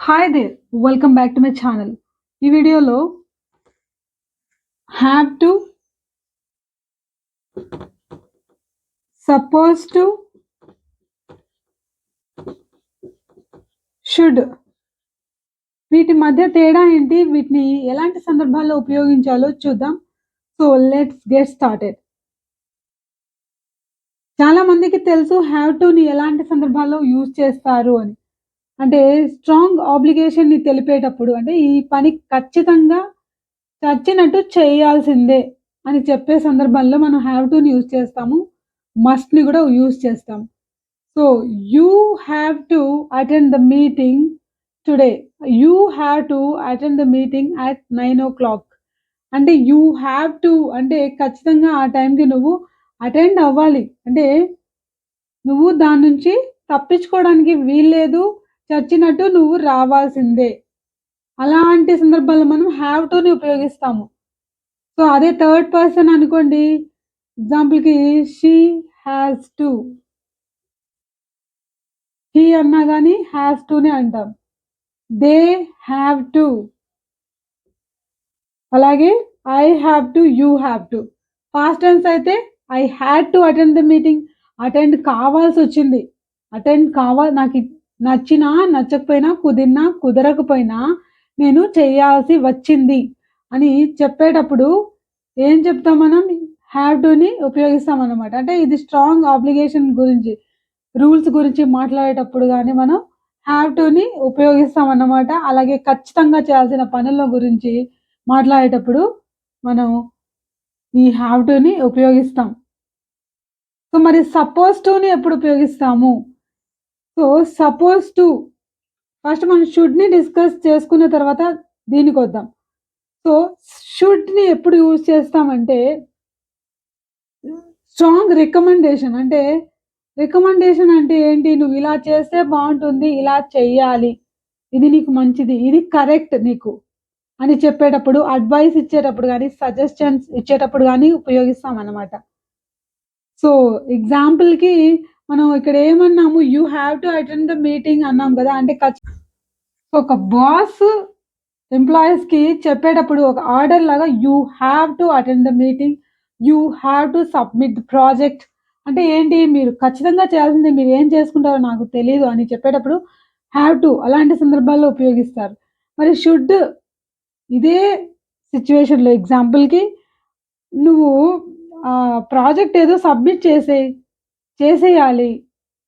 Hi there welcome back to my channel ఈ వీడియోలో have to suppose to should వీటి మధ్య తేడా ఏంటి? వీటిని ఎలాంటి సందర్భాల్లో ఉపయోగించాలో చూద్దాం. సో లెట్స్ గెట్ స్టార్టెడ్ చాలా మందికి తెలుసు హ్యావ్ టుని ఎలాంటి సందర్భాల్లో యూజ్ చేస్తారు అని. అంటే స్ట్రాంగ్ ఆబ్లిగేషన్‌ని తెలిపేటప్పుడు అంటే ఈ పని ఖచ్చితంగా చచ్చినట్టు చేయాల్సిందే అని చెప్పే సందర్భంలో మనం హ్యావ్ టుని యూజ్ చేస్తాము. మస్ట్‌ని కూడా యూజ్ చేస్తాం. So, you have to attend the meeting today. You have to attend the meeting at 9:00 అంటే యూ హ్యావ్ టు అంటే ఖచ్చితంగా ఆ టైంకి నువ్వు అటెండ్ అవ్వాలి. అంటే నువ్వు దాని నుంచి తప్పించుకోవడానికి వీల్లేదు. చచ్చినట్టు నువ్వు రావాల్సిందే. అలాంటి సందర్భాల్లో మనం హ్యావ్ టుని ఉపయోగిస్తాము. సో, అదే థర్డ్ పర్సన్ అనుకోండి. ఎగ్జాంపుల్‌కి షీ హ్యాస్ టు. హీ అన్నా కానీ హ్యాస్ టునే అంటాం. They have to. అలాగే I have to, you have to. Past tense అయితే I had to attend the meeting. Attend కావాల్సి వచ్చింది అటెండ్ కావాలి నాకు నచ్చినా, నచ్చకపోయినా, కుదిరినా, కుదరకపోయినా నేను చేయాల్సి వచ్చింది అని చెప్పేటప్పుడు ఏం చెప్తాం మనం? హ్యావ్ టుని ఉపయోగిస్తాం అన్నమాట అంటే ఇది స్ట్రాంగ్ ఆబ్లిగేషన్ గురించి, రూల్స్ గురించి మాట్లాడేటప్పుడు కానీ మనం హ్యావ్ టుని ఉపయోగిస్తాం అన్నమాట అలాగే ఖచ్చితంగా చేయాల్సిన పనుల గురించి మాట్లాడేటప్పుడు మనం ఈ హ్యావ్ టుని ఉపయోగిస్తాం. సో, మరి సపోజ్ టుని ఎప్పుడు ఉపయోగిస్తాము? సో, సపోజ్ టు ఫస్ట్ మనం షుడ్‌ని డిస్కస్ చేసుకున్న తర్వాత దీనికి వద్దాం సో, షుడ్‌ని ఎప్పుడు యూజ్ చేస్తామంటే స్ట్రాంగ్ రికమెండేషన్ అంటే రికమెండేషన్ అంటే ఏంటి? నువ్వు ఇలా చేస్తే బాగుంటుంది ఇలా చెయ్యాలి. ఇది నీకు మంచిది. ఇది కరెక్ట్ నీకు అని చెప్పేటప్పుడు, అడ్వైస్ ఇచ్చేటప్పుడు కానీ సజెషన్స్ ఇచ్చేటప్పుడు కానీ ఉపయోగిస్తాం అన్నమాట సో, ఎగ్జాంపుల్‌కి మనం ఇక్కడ ఏమన్నాము? You have to attend the meeting అన్నాం కదా అంటే ఒక బాస్ ఎంప్లాయీస్‌కి చెప్పేటప్పుడు ఒక ఆర్డర్ లాగా you have to attend the meeting. You have to submit the project. అంటే ఏంటి? మీరు ఖచ్చితంగా చేయాల్సింది మీరు ఏం చేసుకుంటారో నాకు తెలియదు అని చెప్పేటప్పుడు హ్యావ్ టు అలాంటి సందర్భాల్లో ఉపయోగిస్తారు. మరి షుడ్ ఇదే సిచ్యువేషన్లో ఎగ్జాంపుల్‌కి నువ్వు ప్రాజెక్ట్ ఏదో సబ్మిట్ చేసేయి. చేసేయాలి.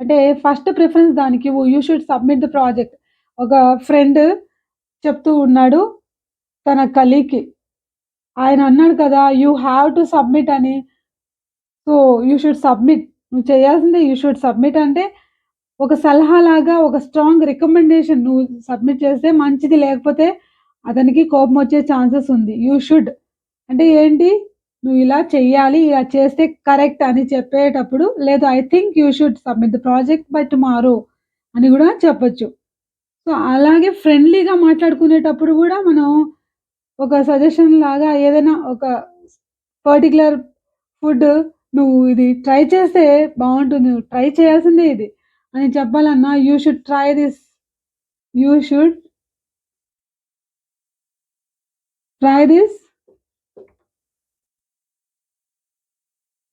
అంటే ఫస్ట్ ప్రిఫరెన్స్ దానికి ఓ you should submit the project. ఒక ఫ్రెండ్ చెప్తూ ఉన్నాడు తన కలీకి ఆయన అన్నాడు కదా! యూ హ్యావ్ టు సబ్మిట్ అని. So, you should submit. నువ్వు చేయాల్సిందే యూ షుడ్ సబ్మిట్ అంటే ఒక సలహాలాగా ఒక స్ట్రాంగ్ రికమెండేషన్ నువ్వు సబ్మిట్ చేస్తే మంచిది. లేకపోతే అతనికి కోపం వచ్చే ఛాన్సెస్ ఉంది. యూ షుడ్ అంటే ఏంటి? నువ్వు ఇలా చెయ్యాలి. ఇలా చేస్తే కరెక్ట్ అని చెప్పేటప్పుడు లేదు I think you should submit the project by tomorrow అని కూడా చెప్పొచ్చు. సో, అలాగే ఫ్రెండ్లీగా మాట్లాడుకునేటప్పుడు కూడా మనం ఒక సజెషన్ లాగా ఏదైనా ఒక పర్టిక్యులర్ ఫుడ్ నువ్వు ఇది ట్రై చేస్తే బాగుంటుంది నువ్వు ట్రై చేయాల్సిందే ఇది అని చెప్పాలన్నా you should try this. You should try this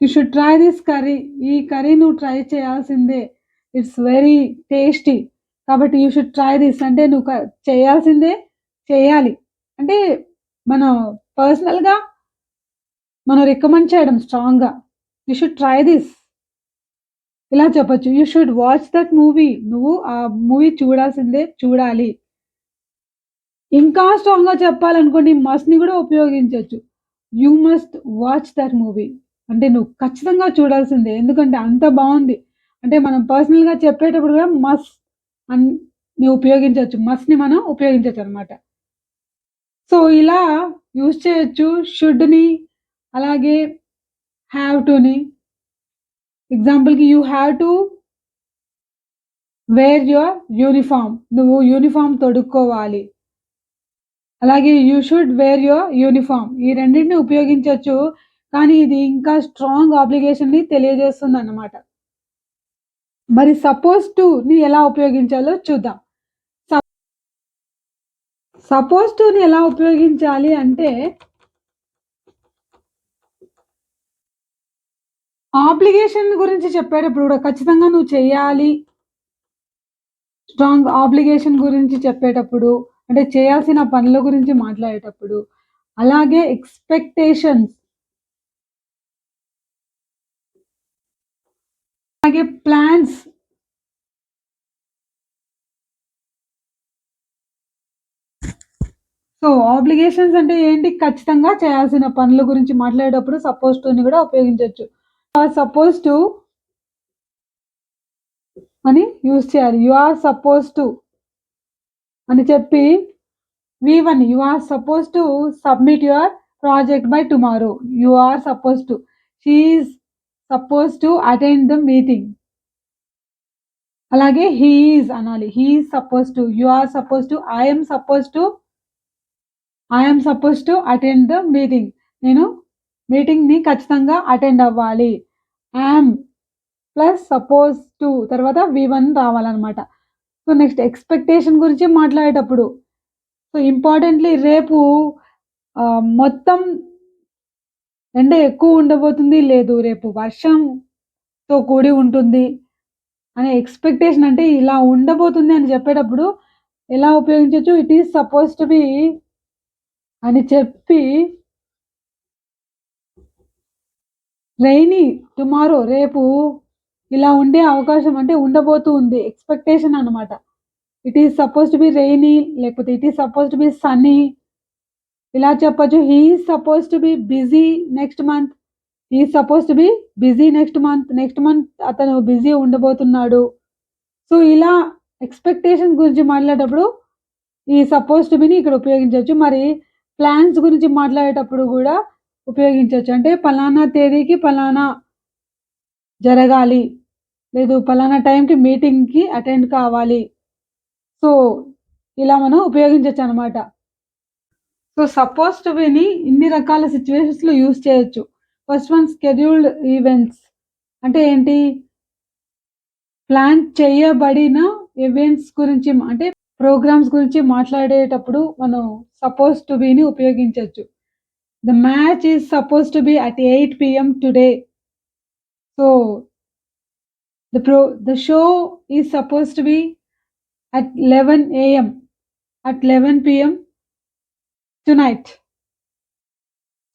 you should try this curry. ఈ కర్రీ నువ్వు ట్రై చేయాల్సిందే. It's very tasty. కాబట్టి యూ షుడ్ ట్రై దిస్ అంటే నువ్వు చేయాల్సిందే చేయాలి. అంటే మనం పర్సనల్‌గా మనం రికమెండ్ చేయడం స్ట్రాంగ్‌గా. You should try this. ఇలా చెప్పొచ్చు. You should watch that movie. నువ్వు ఆ మూవీ చూడాల్సిందే. చూడాలి. ఇంకా స్ట్రాంగ్‌గా చెప్పాలనుకోండి మస్ట్‌ని కూడా ఉపయోగించవచ్చు you must watch that movie. అంటే నువ్వు ఖచ్చితంగా చూడాల్సిందే. ఎందుకంటే అంత బాగుంది అంటే మనం పర్సనల్‌గా చెప్పేటప్పుడు కూడా మస్ అన్ అని ఉపయోగించవచ్చు మస్ని మనం ఉపయోగించవచ్చు అనమాట సో, ఇలా యూజ్ చేయొచ్చు. షుడ్‌ని అలాగే హ్యావ్ టుని. ఎగ్జాంపుల్‌కి you have to wear your uniform. నువ్వు యూనిఫార్మ్ తొడుక్కోవాలి. అలాగే you should wear your uniform. ఈ రెండింటిని ఉపయోగించవచ్చు కానీ ఇది ఇంకా స్ట్రాంగ్ ఆబ్లిగేషన్‌ని తెలియజేస్తుందన్నమాట. మరి సపోజ్ టుని ఎలా ఉపయోగించాలో చూద్దాం. సపోజ్ టుని ఎలా ఉపయోగించాలి అంటే ఆబ్లిగేషన్ గురించి చెప్పేటప్పుడు కూడా ఖచ్చితంగా నువ్వు చేయాలి స్ట్రాంగ్ ఆబ్లిగేషన్ గురించి చెప్పేటప్పుడు అంటే చేయాల్సిన పనుల గురించి మాట్లాడేటప్పుడు అలాగే ఎక్స్పెక్టేషన్స్ అలాగే ప్లాన్స్ సో ఆబ్లిగేషన్స్ అంటే ఏంటి? ఖచ్చితంగా చేయాల్సిన పనుల గురించి మాట్లాడేటప్పుడు సపోజ్ టుని కూడా ఉపయోగించవచ్చు సపోజ్ టు అని యూజ్ చేయాలి. యు ఆర్ సపోజ్ టు అని చెప్పి V one you are suppose to submit your project by tomorrow you are suppose to she suppose to attend the meeting అలాగే హీఈస్ అనాలి. He is suppose to you are suppose to I'm suppose to I'm suppose to attend the meeting నేను మీటింగ్ని ఖచ్చితంగా attend అవ్వాలి. Yam plus suppose to తర్వాత V one రావాలన్నమాట. So next expectation గురించి మాట్లాడేటప్పుడు. సో ఇంపార్టెంట్లీ రేపు మొత్తం ఎండ ఎక్కువ ఉండబోతుంది లేదు రేపు వర్షంతో కూడి ఉంటుంది అనే ఎక్స్పెక్టేషన్ అంటే ఇలా ఉండబోతుంది అని చెప్పేటప్పుడు ఎలా ఉపయోగించవచ్చు it is suppose to be అని చెప్పి రైనీ టుమారో రేపు ఇలా ఉండే అవకాశం అంటే ఉండబోతూ ఉంది ఎక్స్పెక్టేషన్ అనమాట it is suppose to be rainy లేకపోతే it is suppose to be sunny ఇలా చెప్పచ్చు. He suppose to be busy next month he suppose to be busy next month next month అతను బిజీ ఉండబోతున్నాడు. సో ఇలా expectation గురించి మాట్లాడేటప్పుడు ఈ suppose to బిని ఇక్కడ ఉపయోగించవచ్చు. మరి ప్లాన్స్ గురించి మాట్లాడేటప్పుడు కూడా ఉపయోగించవచ్చు. అంటే పలానా తేదీకి పలానా జరగాలి. లేదు పలానా టైంకి మీటింగ్కి అటెండ్ కావాలి. సో ఇలా మనం ఉపయోగించవచ్చు అనమాట సో సపోజ్ టు విని ఇన్ని రకాల సిచ్యువేషన్స్లో యూస్ చేయొచ్చు. ఫస్ట్ వన్ స్కెడ్యూల్డ్ ఈవెంట్స్ అంటే ఏంటి? ప్లాన్ చేయబడిన ఈవెంట్స్ గురించి అంటే ప్రోగ్రామ్స్ గురించి మాట్లాడేటప్పుడు మనం సపోజ్ టు బీని ఉపయోగించవచ్చు the match is suppose to be at eight PM today so the pro the show is suppose to be at eleven AM at eleven PM tonight.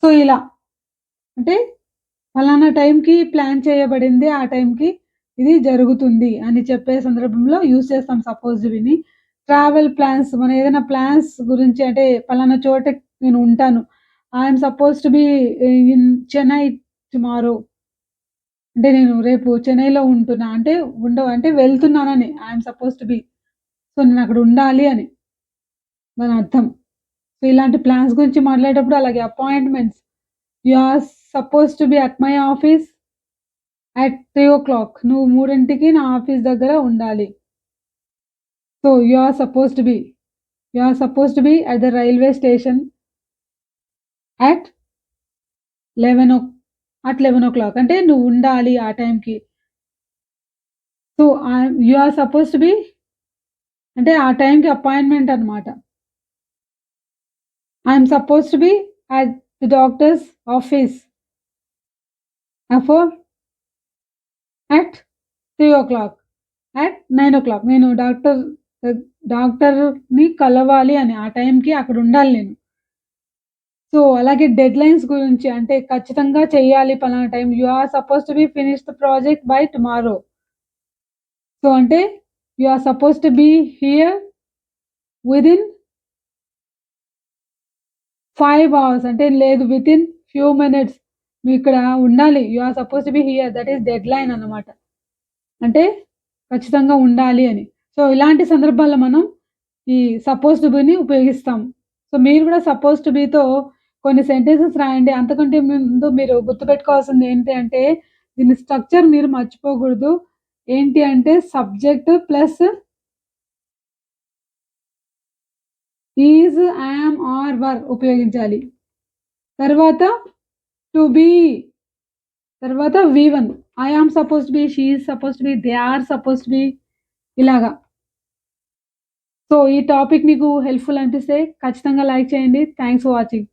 So ఇలా. అంటే ఫలానా టైంకి ప్లాన్ చేయబడింది ఆ టైంకి ఇది జరుగుతుంది అని చెప్పే సందర్భంలో యూజ్ చేస్తాం సపోజ్ విని. ట్రావెల్ ప్లాన్స్ మన ఏదైనా ప్లాన్స్ గురించి అంటే పలానా చోట నేను ఉంటాను. I'm suppose to be in Chennai tomorrow. అంటే నేను రేపు చెన్నైలో ఉంటున్నా. అంటే ఉండవు అంటే వెళ్తున్నానని I'm suppose to be. So నేను అక్కడ ఉండాలి అని. దాని అర్థం. సో ఇలాంటి ప్లాన్స్ గురించి మాట్లాడేటప్పుడు అలాగే appointments you are suppose to be at my office at three o'clock నువ్వు మూడింటికి నా ఆఫీస్ దగ్గర ఉండాలి. So you are suppose to be you are suppose to be at the railway station at eleven o at eleven o'clock అంటే నువ్వు ఉండాలి ఆ టైంకి so you are suppose to be అంటే ఆ టైంకి అపాయింట్మెంట్ అనమాట I'm suppose to be at the doctor's office అఫోర్ at three o'clock at nine o'clock నేను డాక్టర్ డాక్టర్ని కలవాలి అని ఆ టైంకి అక్కడ ఉండాలి నేను. సో అలాగే డెడ్ లైన్స్ గురించి అంటే ఖచ్చితంగా చేయాలి పలానా time. You are suppose to be finish the project by tomorrow so అంటే you are suppose to be here within five hours అంటే లేదు విత్ ఇన్ ఫ్యూ మినిట్స్ నువ్వు ఇక్కడ ఉండాలి. You are suppose to be here that is deadline అనమాట అంటే ఖచ్చితంగా ఉండాలి అని. సో ఇలాంటి సందర్భాల్లో మనం ఈ సపోజ్ టు బిని ఉపయోగిస్తాం. సో మీరు కూడా సపోజ్ టు బితో కొన్ని సెంటెన్సెస్ రాయండి. అంతకంటే ముందు మీరు గుర్తుపెట్టుకోవాల్సింది ఏంటి అంటే దీని స్ట్రక్చర్ మీరు మర్చిపోకూడదు. ఏంటి అంటే subject plus is am are were ఉపయోగించాలి తర్వాత టు బీ తర్వాత V one I am suppose be she is suppose be they are suppose be ఇలాగా సో, ఈ టాపిక్ మీకు హెల్ప్‌ఫుల్ అనిపిస్తే ఖచ్చితంగా లైక్ చేయండి. Thanks for watching.